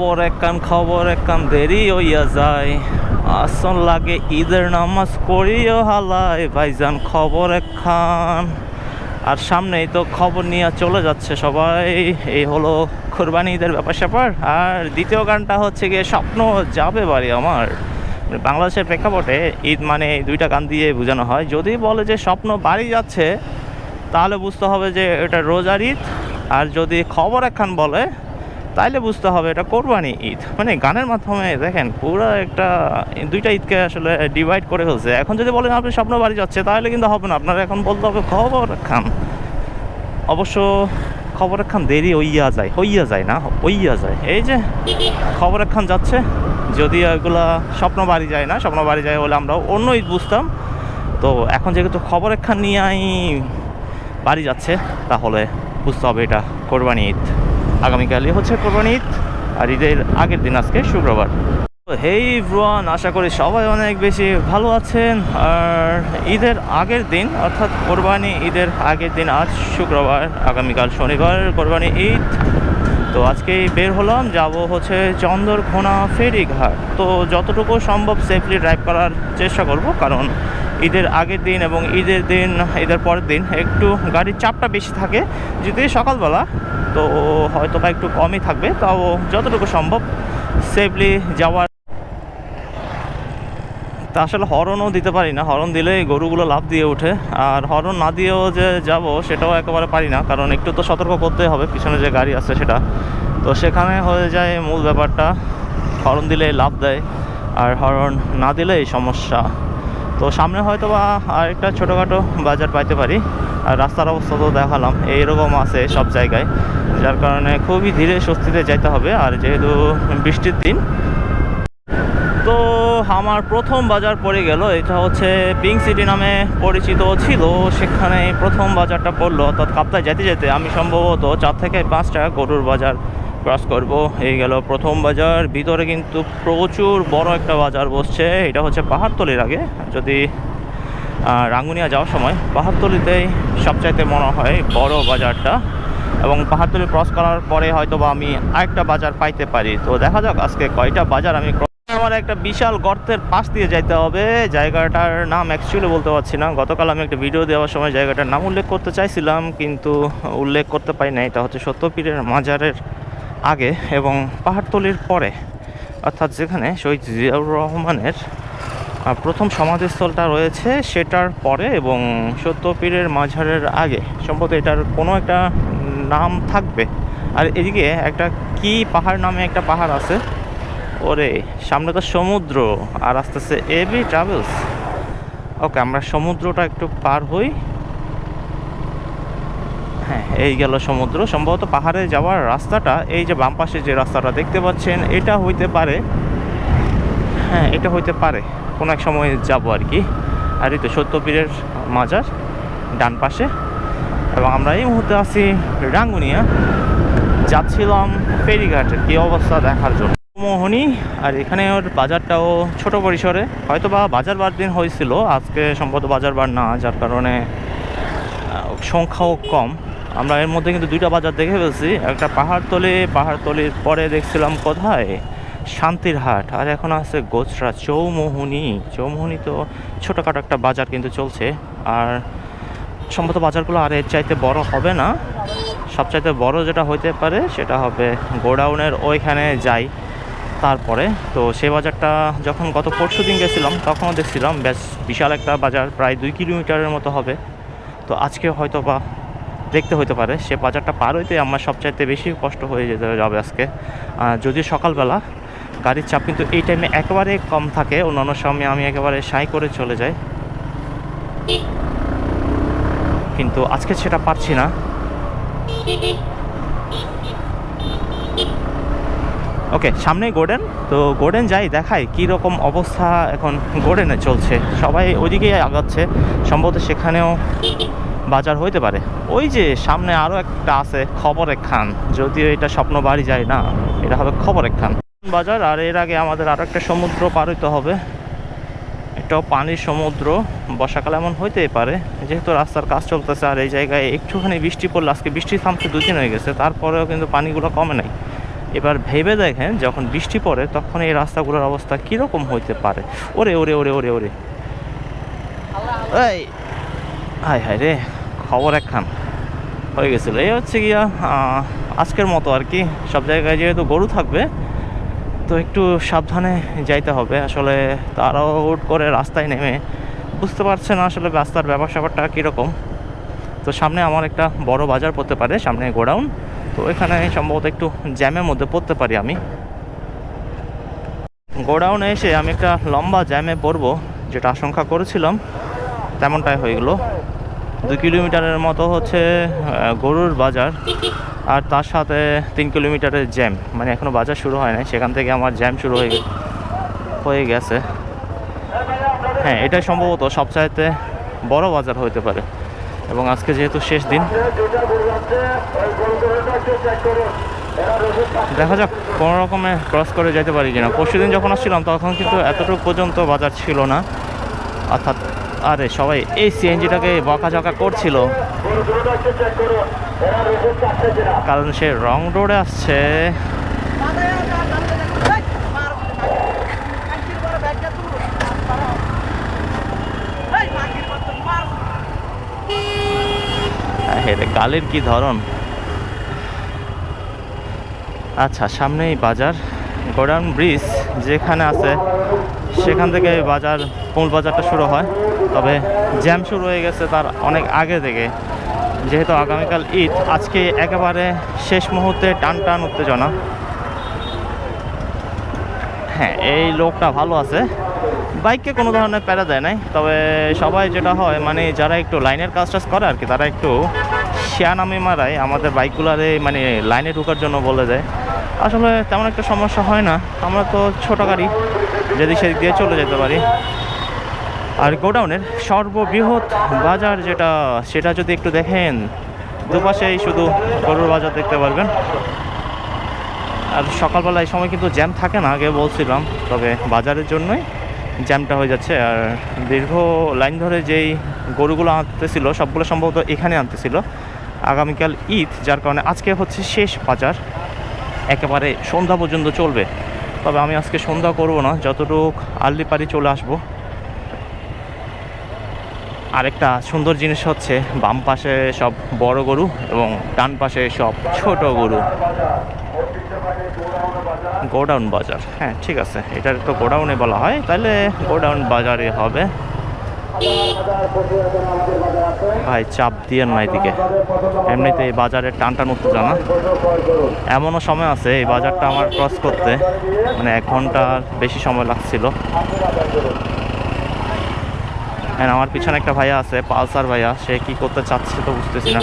খবর একখান খবর একখান দেরি হইয়া যায়। আসন লাগে ঈদের নামাজ করিও হালায়, ভাইজান খবর একখান আর সামনেই তো খবর নিয়ে চলে যাচ্ছে সবাই। এই হলো কোরবানি ঈদের ব্যাপার স্যাপার। আর দ্বিতীয় গানটা হচ্ছে গিয়ে স্বপ্ন যাবে বাড়ি আমার। বাংলাদেশের প্রেক্ষাপটে ঈদ মানে দুইটা গান দিয়ে বোঝানো হয়। যদি বলে যে স্বপ্ন বাড়ি যাচ্ছে, তাহলে বুঝতে হবে যে এটা রোজার ঈদ। আর যদি খবর একখান বলে তাইলে বুঝতে হবে এটা কোরবানি ঈদ। মানে গানের মাধ্যমে দেখেন, পুরো একটা, দুইটা ঈদকে আসলে ডিভাইড করে ফেলছে। এখন যদি বলেন আপনি স্বপ্ন বাড়ি যাচ্ছে, তাহলে কিন্তু হবে না। আপনার এখন বলতে হবে খবর খান অবশ্য খবর একখান দেরি হইয়া যায় হইয়া যায় না, হইয়া যায়। এই যে খবর একখান যাচ্ছে, যদি এগুলা স্বপ্ন বাড়ি যায় না, স্বপ্ন বাড়ি যায় বলে আমরা অন্য ঈদ বুঝতাম। তো এখন যেহেতু খবর একখান নিয়ে বাড়ি যাচ্ছে, তাহলে বুঝতে হবে এটা কোরবানি ঈদ। আগামীকালই হচ্ছে কোরবানি ঈদ আর ঈদের আগের দিন আজকে শুক্রবার। হেই ব্রুয়ান আশা করি সবাই অনেক বেশি ভালো আছেন। আর ঈদের আগের দিন, অর্থাৎ কোরবানি ঈদের আগের দিন আজ শুক্রবার, আগামীকাল শনিবার কোরবানি ঈদ। তো আজকেই বের হলাম, যাব হচ্ছে চন্দরঘোনা ফেরিঘাট। তো যতটুকু সম্ভব সেফলি ড্রাইভ করার চেষ্টা করব, কারণ ঈদের আগের দিন এবং ঈদের দিন, ঈদের পরের দিন একটু গাড়ির চাপটা বেশি থাকে। যদি সকালবেলা তো হয়তো বা একটু কমই থাকবে, তাও যতটুকু সম্ভব সেফলি যাওয়ার। তা আসলে হরনও দিতে পারি না হরন দিলে গরুগুলো লাভ দিয়ে ওঠে। আর হরন না দিয়েও যে যাব, সেটাও একেবারে পারি না, কারণ একটু তো সতর্ক করতে হবে, পিছনে যে গাড়ি আছে সেটা। তো সেখানে হয়ে যায় মূল ব্যাপারটা হরন দিলে লাভ দেয়, আর হরন না দিলেই সমস্যা। তো সামনে হয়তো বা আরেকটা ছোটোখাটো বাজার পাইতে পারি। আর রাস্তার অবস্থা তো দেখালাম, এইরকম আছে সব জায়গায়, যার কারণে খুবই ধীরে স্বস্তিতে যাইতে হবে, আর যেহেতু বৃষ্টির দিন, তো আমার প্রথম বাজার পড়ে গেল, এটা হচ্ছে পিঙ্ক সিটি নামে পরিচিত ছিল, সেখানে প্রথম বাজারটা পড়ল, অর্থাৎ কাপ্তায় যেতে যেতে আমি সম্ভবত চার থেকে পাঁচটা গরুর বাজার ক্রস করব, এই গেল প্রথম বাজার, ভিতরে কিন্তু প্রচুর বড় একটা বাজার বসছে, এটা হচ্ছে পাহাড়তলির আগে, যদি রাঙ্গুনিয়া যাওয়ার সময় পাহাড়তলিতেই সবচাইতে মনে হয় বড় বাজারটা এবং পাহাড়তলি ক্রস করার পরে হয়তো বা আমি আরেকটা বাজার পাইতে পারি। তো দেখা যাক আজকে কয়টা বাজার আমি আমার একটা বিশাল গর্তের পাশ দিয়ে যাইতে হবে। জায়গাটার নাম অ্যাকচুয়ালি বলতে পারছি না। গতকাল আমি একটা ভিডিও দেওয়ার সময় জায়গাটার নাম উল্লেখ করতে চাইছিলাম, কিন্তু উল্লেখ করতে পারি না এটা হচ্ছে সত্যপীরের মাজারের আগে এবং পাহাড়তলির পরে। অর্থাৎ যেখানে শহীদ জিয়াউর রহমানের প্রথম সমাধিস্থলটা রয়েছে সেটার পরে এবং সত্যপীরের মাঝারের আগে। সম্ভবত এটার কোনো একটা নাম থাকবে। আর এদিকে একটা কি পাহাড় নামে একটা পাহাড় আছে। ওরে, সামনে তো সমুদ্র আর আস্তে আস্তে এবি ট্রাভেলস ওকে, আমরা সমুদ্রটা একটু পার হই। হ্যাঁ এই গেল সমুদ্র। সম্ভবত পাহাড়ে যাওয়ার রাস্তাটা, এই যে বাম পাশে যে রাস্তাটা দেখতে পাচ্ছেন, এটা হইতে পারে হ্যাঁ এটা হইতে পারে। কোনো এক সময় যাব আর কি। আর এই তো সত্যপীরের মাজার ডান পাশে। এবং আমরা এই মুহূর্তে আছি রাঙ্গুনিয়া। যাচ্ছিলাম ফেরিঘাটের কী অবস্থা দেখার জন্য? মোহনী, আর এখানে ওর বাজারটাও ছোট পরিসরে। হয়তো বা বাজার বার দিন হয়েছিল। আজকে সম্ভবত বাজার বার না, যার কারণে সংখ্যাও কম। আমরা এর মধ্যে কিন্তু দুইটা বাজার দেখে ফেলছি। একটা পাহাড়তলি, পাহাড়তলির পরে দেখছিলাম কোথায়? শান্তির হাট। আর এখন আছে গোচরা চৌমোহনী। চৌমোহনী তো ছোটোখাটো একটা বাজার কিন্তু চলছে। আর সম্ভবত বাজারগুলো আর এর চাইতে বড় হবে না। সবচাইতে বড় যেটা হইতে পারে সেটা হবে গোডাউনের ওইখানে যাই তারপরে। তো সে বাজারটা যখন গত পরশু দিন গেছিলাম, তখনও দেখছিলাম বেশ বিশাল একটা বাজার, প্রায় দুই কিলোমিটারের মতো হবে। তো আজকে হয়তো বা দেখতে হতে পারে, সে বাজারটা পার হইতে আমার সবচাইতে বেশি কষ্ট হয়ে যেতে যাবে আজকে। যদিও সকালবেলা গাড়ির চাপ কিন্তু এই টাইমে একেবারে কম থাকে। অন্যান্য সময় আমি একেবারে সাই করে চলে যাই। কিন্তু আজকে সেটা পারছি না। ওকে সামনেই গোডেন তো গোডেন যাই, দেখাই কী রকম অবস্থা এখন গোডেনে চলছে। সবাই ওইদিকেই আগাচ্ছে। সম্ভবত সেখানেও বাজার হইতে পারে। ওই যে সামনে আরও একটা আছে খবর খান যদিও এটা স্বপ্ন বাড়ি যায় না, এটা হবে খবর খান বাজার, আর এর আগে আমাদের আরও একটা সমুদ্র পার হইতে হবে। এটাও পানির সমুদ্র। বর্ষাকালে এমন হইতেই পারে। যেহেতু রাস্তার কাজ চলতেছে, আর এই জায়গায় একটুখানি বৃষ্টি পড়লে আজকে বৃষ্টি থামতে দুদিন হয়ে গেছে, তারপরেও কিন্তু পানিগুলো কমে নাই। এবার ভেবে দেখেন, যখন বৃষ্টি পড়ে, তখন এই রাস্তাগুলোর অবস্থা কীরকম হইতে পারে? ওরে ওরে ওরে ওরে ওরে। এই, হায় হায় রে, খবর একখান। হয়ে গেছিল। এই হচ্ছে গিয়া আজকের মতো আর কি। সব জায়গায় যেহেতু গরু থাকবে তো একটু সাবধানে যাইতে হবে। আসলে তারাও হুট করে রাস্তায় নেমে বুঝতে পারছে না আসলে রাস্তার ব্যাপার স্যাপারটা কীরকম। তো সামনে আমার একটা বড় বাজার পড়তে পারে, সামনে গোডাউন। তো এখানে সম্ভবত একটু জ্যামের মধ্যে পড়তে পারি আমি। গোডাউনে এসে আমি একটা লম্বা জ্যামে পড়ব, যেটা আশঙ্কা করেছিলাম। তেমনটাই হয়ে গেলো। দু কিলোমিটারের মতো হচ্ছে গরুর বাজার। আর তার সাথে তিন কিলোমিটারের জ্যাম। মানে এখনও বাজার শুরু হয় নাই, সেখান থেকে আমার জ্যাম শুরু হয়ে হয়ে গেছে। হ্যাঁ এটাই সম্ভবত সবচাইতে বড় বাজার হতে পারে। এবং আজকে যেহেতু শেষ দিন, দেখা যাক কোনো রকমে ক্রস করে যেতে পারি কিনা। পরশু দিন যখন আসছিলাম, তখন কিন্তু এতটুকু পর্যন্ত বাজার ছিল না। অর্থাৎ আরে সবাই, এই সিএনজিটাকে বকাঝকা করছিল। কারণ সে রং রোডে আসছে। গালের কি ধরন? আচ্ছা সামনেই বাজার, গোডাউন ব্রিজ যেখানে আছে, সেখান থেকে বাজার, মূল বাজারটা শুরু হয়। তবে জ্যাম শুরু হয়ে গেছে তার অনেক আগে থেকে। যেহেতু আগামীকাল ঈদ, আজকে একেবারে শেষ মুহূর্তে টান টান উত্তেজনা। হ্যাঁ এই লোকটা ভালো আছে। বাইককে কোনো ধরনের প্যারা দেয় নাই, তবে সবাই যেটা হয় মানে যারা একটু লাইনের কাজ টাজ করে আর কি, তারা একটু শিয়ানামি মারায় আমাদের বাইকগুলারে মানে লাইনে ঢুকার জন্য বলে দেয়। আসলে তেমন একটা সমস্যা হয় না, আমরা তো ছোটো গাড়ি, যদি সেদিক দিয়ে চলে যেতে পারি। আর গোডাউনের সর্ববৃহৎ বাজার যেটা, সেটা যদি একটু দেখেন, দুপাশেই শুধু গরুর বাজার দেখতে পারবেন। আর সকালবেলা এই সময় কিন্তু জ্যাম থাকে না, আগে বলছিলাম, তবে বাজারের জন্যই জ্যামটা হয়ে যাচ্ছে। আর দীর্ঘ লাইন ধরে যেই গরুগুলো আনতেছিল, সবগুলো সম্ভবত এখানে আনতেছিল। আগামীকাল ঈদ, যার কারণে আজকে হচ্ছে শেষ বাজার। একেবারে সন্ধ্যা পর্যন্ত চলবে। তবে আমি আজকে সন্ধ্যা করব না, যতটুক আর্লি পারি চলে আসব। আরেকটা সুন্দর জিনিস হচ্ছে বাম পাশে সব বড় গরু এবং ডান পাশে সব ছোট গরু। গোডাউন বাজার। হ্যাঁ ঠিক আছে। এটার তো গোডাউনে বলা হয়। তাহলে গোডাউন বাজারে হবে। ভাই, চাপ দিয়ে না এদিকে। এমনিতে এই বাজারের টান টান উত্তেজনা। এমনও সময় আছে এই বাজারটা আমার ক্রস করতে। মানে এক ঘণ্টার বেশি সময় লাগছিল। হ্যাঁ আমার পিছনে একটা ভাইয়া আছে, পালসার ভাইয়া, সে কি করতে চাচ্ছে তো বুঝতেছি না।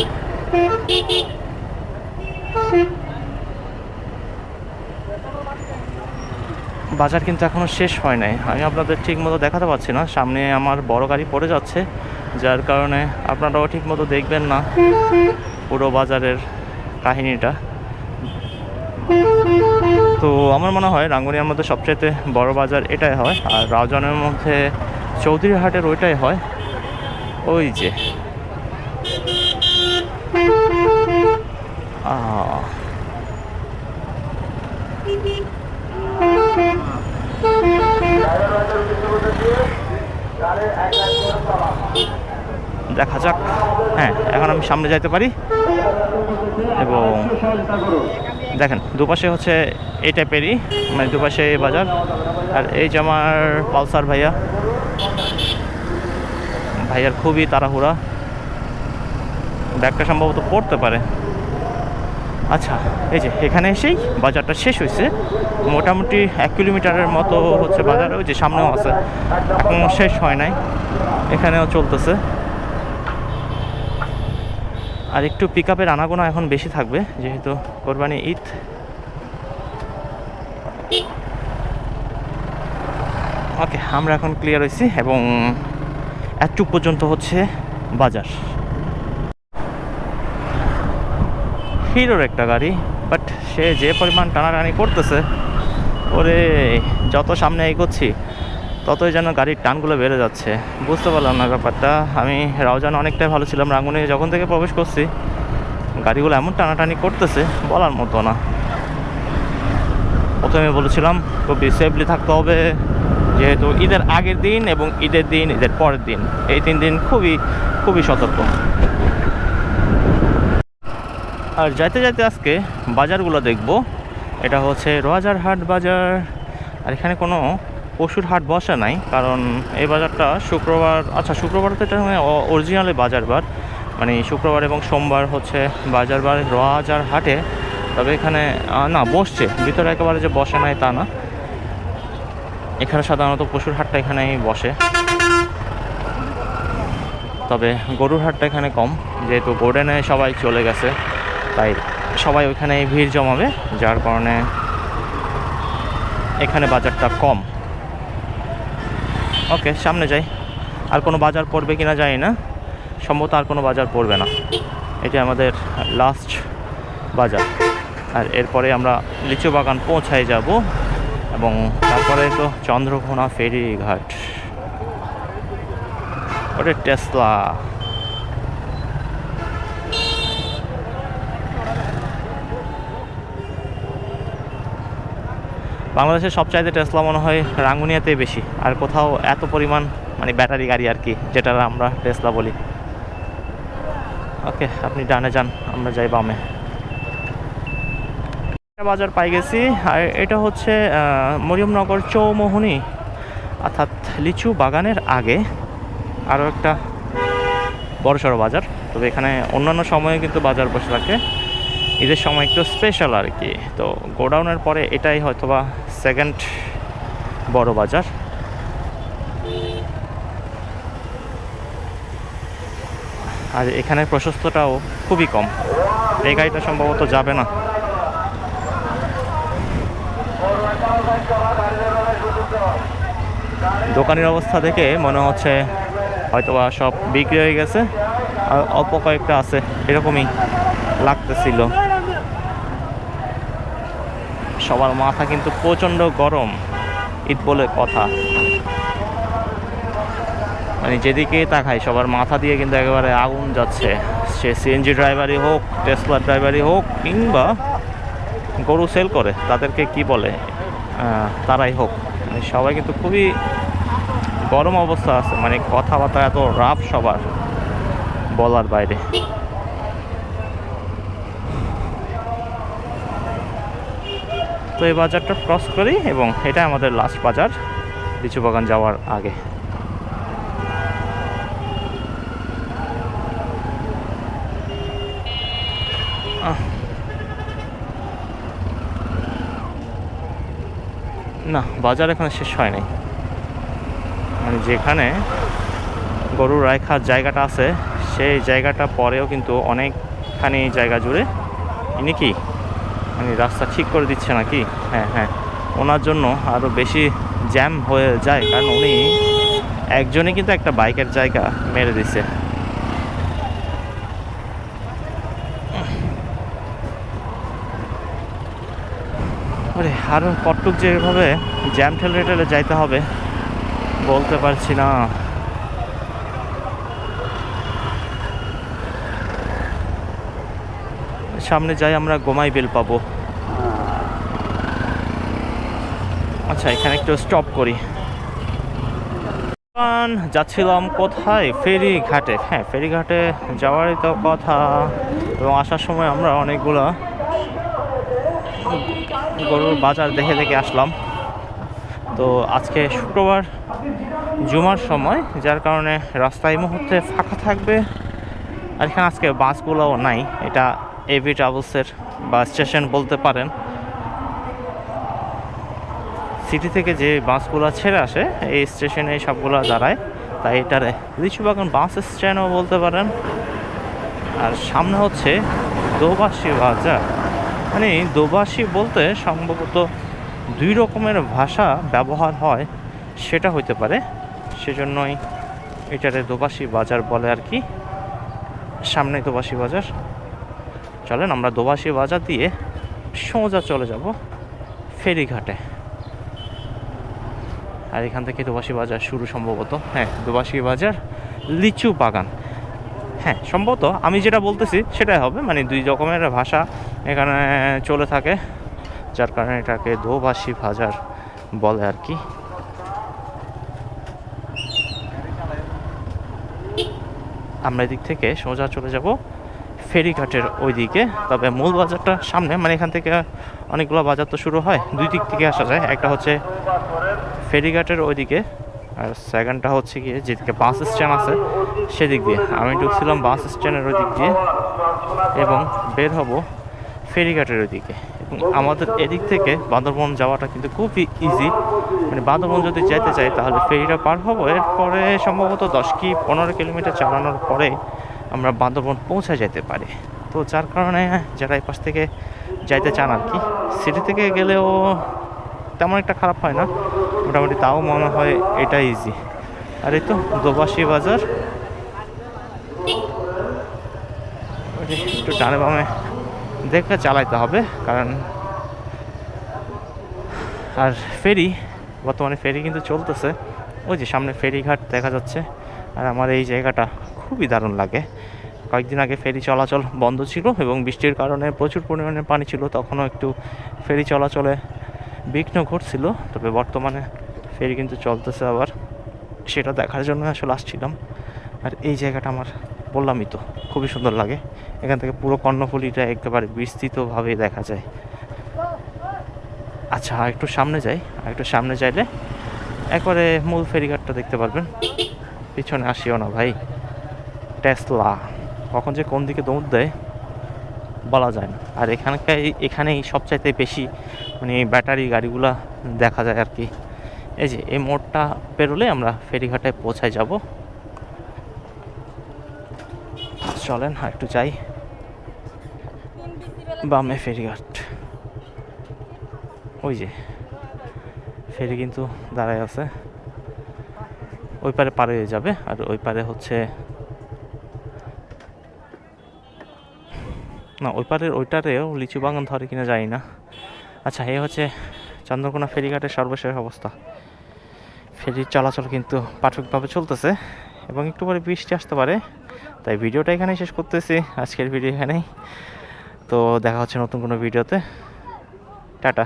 বাজার কিন্তু এখনও শেষ হয় নাই। আমি আপনাদের ঠিক মতো দেখাতে পারছি না। সামনে আমার বড় গাড়ি পড়ে যাচ্ছে, যার কারণে আপনারাও ঠিক মতো দেখবেন না পুরো বাজারের কাহিনীটা। তো আমার মনে হয় রাঙ্গুনিয়ার মধ্যে সবচাইতে বড় বাজার এটাই হয়। আর রাউজানের মধ্যে চৌধুরী হাটের ওইটাই হয়। ওই যে। দেখা যাক। হ্যাঁ এখন আমি সামনে যাইতে পারি। এবং দেখেন, দুপাশে হচ্ছে এই টাইপেরই মানে দুপাশে বাজার। আর এই যে আমার পালসার ভাইয়া ভাইয়ার খুবই তাড়াহুড়া। ব্যাগটা সম্ভবত পড়তে পারে। আচ্ছা এই যে এখানে এসেই বাজারটা শেষ হয়েছে। মোটামুটি এক কিলোমিটারের মতো হচ্ছে বাজার, ওই যে সামনেও আছে। এখন শেষ হয় নাই। এখানেও চলতেছে। আর একটু পিক আপের আনাগোনা এখন বেশি থাকবে, যেহেতু কোরবানি ঈদ। ওকে, আমরা এখন ক্লিয়ার হয়েছি এবং এতটুক পর্যন্ত হচ্ছে বাজার। হিরোর একটা গাড়ি বাট সে যে পরিমাণ টানাটানি করতেছে, ওরে, যত সামনে এগোচ্ছি, ততই যেন গাড়ির টানগুলো বেড়ে যাচ্ছে। বুঝতে পারলাম না ব্যাপারটা। আমি রাউজান অনেকটাই ভালো ছিলাম, রাঙ্গুনে যখন থেকে প্রবেশ করছি, গাড়িগুলো এমন টানাটানি করতেছে, বলার মতো না। প্রথমে বলেছিলাম, খুবই সেফলি থাকতে হবে। যেহেতু ঈদের আগের দিন এবং ঈদের দিন, ঈদের পরের দিন, এই তিন দিন খুবই খুবই সতর্ক। আর যাইতে যাইতে আজকে বাজারগুলো দেখব। এটা হচ্ছে রোয়াজার হাট বাজার। আর এখানে কোনো পশুর হাট বসে নাই, কারণ এই বাজারটা শুক্রবার আচ্ছা শুক্রবার তো এটা অরিজিনালি বাজার বার মানে শুক্রবার এবং সোমবার হচ্ছে বাজার বার রোয়াজার হাটে। তবে এখানে না, বসছে। ভিতরে একেবারে যে বসে নাই তা না। এখানে সাধারণত পশুর হাটটা এখানেই বসে। তবে গরুর হাটটা এখানে কম, যেহেতু গোডেনে সবাই চলে গেছে, তাই সবাই ওইখানে ভিড় জমাবে, যার কারণে এখানে বাজারটা কম। ওকে, সামনে যাই। আর কোনো বাজার পড়বে কিনা জানি না, সম্ভবত আর কোনো বাজার পড়বে না। এটি আমাদের লাস্ট বাজার। আর এরপরে আমরা লিচু বাগান পৌঁছায় যাব। এবং তারপরে তো চন্দ্রকোনা ফেরিঘাট। ওটা টেসলা। বাংলাদেশের সবচাইতে টেসলা মনে হয় রাঙ্গুনিয়াতেই বেশি। আর কোথাও এত পরিমাণ মানে ব্যাটারি গাড়ি আর কি যেটা আমরা টেসলা বলি। ওকে, আপনি ডানে যান, আমরা যাই বামে। বাজার পাই গেছি। আর এটা হচ্ছে মরিয়মনগর চৌমোহনী, অর্থাৎ লিচু বাগানের আগে। আরও একটা বড়সড় বাজার। তবে এখানে অন্যান্য সময়ে কিন্তু বাজার বসে থাকে। ঈদের সময় একটু স্পেশাল আর কি। তো গোডাউনের পরে এটাই হয়তোবা সেকেন্ড বড় বাজার। আর এখানে প্রশস্তটাও খুবই কম। এই গাড়িটা সম্ভবত যাবে না। দোকানের অবস্থা দেখে মনে হচ্ছে হয়তোবা সব বিক্রি হয়ে গেছে, আর অল্প কয়েকটা আছে, এরকমই লাগতেছিল। সবার মাথা কিন্তু প্রচণ্ড গরম, ঈদ বলে কথা। মানে যেদিকে তাকাই, সবার মাথা দিয়ে কিন্তু একেবারে আগুন যাচ্ছে। সে সিএনজি ড্রাইভারই হোক টেসলা ড্রাইভারই হোক, কিংবা গরু সেল করে, তাদেরকে কি বলে? তারাই হোক। মানে সবাই কিন্তু খুবই গরম অবস্থা আছে। মানে কথাবার্তা এত রাফ সবার বলার বাইরে। তো এই বাজারটা ক্রস করি এবং এটা আমাদের লাস্ট বাজার লিচু বাগান যাওয়ার আগে। না, বাজার এখানে শেষ হয়নি। মানে যেখানে গরু রাখার জায়গাটা আছে, সেই জায়গাটা পরেও কিন্তু অনেকখানি জায়গা জুড়ে। ইনি কি? মানে রাস্তা ঠিক করে দিচ্ছে নাকি? হ্যাঁ হ্যাঁ। ওনার জন্য আরও বেশি জ্যাম হয়ে যায়, কারণ উনি একজনই কিন্তু একটা বাইকের জায়গা মেরে দিছে ওরে আরও কটটুক যেভাবে জ্যাম ঠেলে ঠেলে যাইতে হবে, বলতে পারছি না। সামনে যাই আমরা, গোমাই বিল পাবো। আচ্ছা এখানে একটু স্টপ করি। যাচ্ছিলাম কোথায়? ফেরি ঘাটে হ্যাঁ ফেরি ঘাটে যাওয়ারই তো কথা। এবং আসার সময় আমরা অনেকগুলো গরুর বাজার দেখে দেখে আসলাম। তো আজকে শুক্রবার জুমার সময়, যার কারণে রাস্তা এই মুহূর্তে ফাঁকা থাকবে। আর এখানে আজকে বাসগুলোও নাই, এটা এভি ট্রাভেলসের বা স্টেশন বলতে পারেন। সিটি থেকে যে বাসগুলো ছেড়ে আসে, এই স্টেশনে সবগুলো দাঁড়ায়। তাই এটারে লিচু বাগান বাস স্ট্যান্ডও বলতে পারেন। আর সামনে হচ্ছে দোবাসী বাজার। মানে দোবাসী বলতে সম্ভবত দুই রকমের ভাষা ব্যবহার হয়, সেটা হইতে পারে। সেজন্যই এটারে দোবাসী বাজার বলে আর কি। সামনে দোবাসী বাজার। চলেন আমরা দোবাসী বাজার দিয়ে সোজা চলে যাব ফেরিঘাটে। আর এখান থেকে দোবাসী বাজার শুরু সম্ভবত। হ্যাঁ দোবাসী বাজার লিচু বাগান। হ্যাঁ সম্ভবত আমি যেটা বলতেছি সেটাই হবে। মানে দুই রকমের ভাষা এখানে চলে থাকে, যার কারণে এটাকে দোবাসী বাজার বলে আর কি। আমরা এদিক থেকে সোজা চলে যাব ফেরিঘাটের ওইদিকে, তবে মূল বাজারটা সামনে মানে এখান থেকে অনেকগুলো বাজার তো শুরু হয় দুই দিক থেকে আসা যায়। একটা হচ্ছে ফেরিঘাটের ওইদিকে, আর সেকেন্ডটা হচ্ছে গিয়ে যেদিকে বাস স্ট্যান্ড আছে, সেদিক দিয়ে। আমি ঢুকছিলাম বাস স্ট্যান্ডের ওই দিক দিয়ে, এবং বের হব ফেরিঘাটের ওইদিকে। আমাদের এদিক থেকে বান্দরবন যাওয়াটা কিন্তু খুবই ইজি মানে বান্দরবন যদি যেতে চাই, তাহলে ফেরিটা পার হব। এরপরে সম্ভবত দশ কি পনেরো কিলোমিটার চালানোর পরে আমরা বান্দরবন পৌঁছে যেতে পারি। তো যার কারণে যারা এই পাশ থেকে যাইতে চান আর কি, সিটি থেকে গেলেও তেমন একটা খারাপ হয় না। মোটামুটি তাও মনে হয় এটা ইজি আর এই তো দোবাসী বাজার। একটু ডানে বামে দেখে চালাইতে হবে, কারণ আর ফেরি, বর্তমানে ফেরি কিন্তু চলতেছে। ওই যে সামনে ফেরিঘাট দেখা যাচ্ছে, আর আমার এই জায়গাটা খুবই দারুণ লাগে। কয়েকদিন আগে ফেরি চলাচল বন্ধ ছিল এবং বৃষ্টির কারণে প্রচুর পরিমাণে পানি ছিল, তখনও একটু ফেরি চলাচলে বিঘ্ন ঘটছিল, তবে বর্তমানে ফেরি কিন্তু চলতেছে আবার। সেটা দেখার জন্য আসলে আসছিলাম। আর এই জায়গাটা আমার বললামই তো, খুবই সুন্দর লাগে। এখান থেকে পুরো কর্ণফুলিটা একেবারে বিস্তৃতভাবে দেখা যায়। আচ্ছা একটু সামনে যাই একটু সামনে যাইলে একবারে মূল ফেরিঘাটটা দেখতে পারবেন। পিছনে আসিও না ভাই, টেসলা। কখন যে কোন দিকে দৌড় দেয়, বলা যায় না। আর এখানকার এখানেই সবচাইতে বেশি মানে ব্যাটারি গাড়িগুলা দেখা যায় আর কি। এই যে, এই মোড়টা পেরোলে আমরা ফেরিঘাটে পৌঁছায় যাব। চলেন আর একটু যাই। বামে ফেরিঘাট। ওই যে, ফেরি কিন্তু দাঁড়ায় আছে। ওই পারে পার হয়ে যাবে, আর ওই পারে হচ্ছে না, ওই পারের ওইটারেও লিচু বাগান ধরে কিনা জানি না। আচ্ছা এ হচ্ছে চন্দ্রকোনা ফেরিঘাটের সর্বশেষ অবস্থা। ফেরির চলাচল কিন্তু পাঠকভাবে চলতেছে, এবং একটু পরে বৃষ্টি আসতে পারে। তাই ভিডিওটা এখানে শেষ করতেছি। আজকের ভিডিও এখানেই। তো দেখা হচ্ছে নতুন কোনো ভিডিওতে। টাটা।